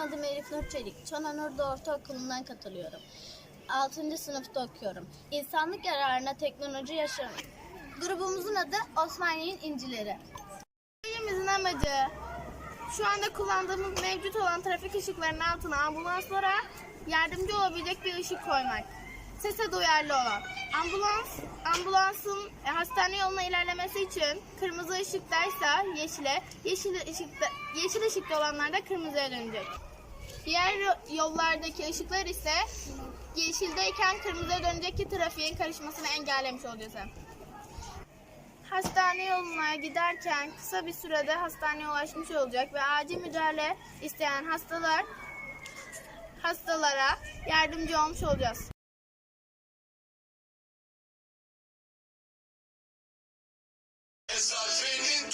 Elif Nur Çelik. Çananur'da Ortaokulu'ndan katılıyorum. 6. sınıfta okuyorum. İnsanlık yararına teknoloji yaşam. Grubumuzun adı Osmaniye'nin İncileri. Projemizin amacı şu anda kullandığımız mevcut olan trafik ışıklarının altına ambulanslara yardımcı olabilecek bir ışık koymak. Sese duyarlı olan. Ambulans, ambulansın e, hastane yoluna ilerlemesi için kırmızı ışıktaysa yeşile, yeşil ışıkta, yeşil ışıkta olanlar da kırmızıya dönecek. Diğer yollardaki ışıklar ise yeşildeyken kırmızıya dönecek ki trafiğin karışmasını engellemiş olacağız. Hastane yoluna giderken kısa bir sürede hastaneye ulaşmış olacak ve acil müdahale isteyen hastalar hastalara yardımcı olmuş olacağız. Esas benim.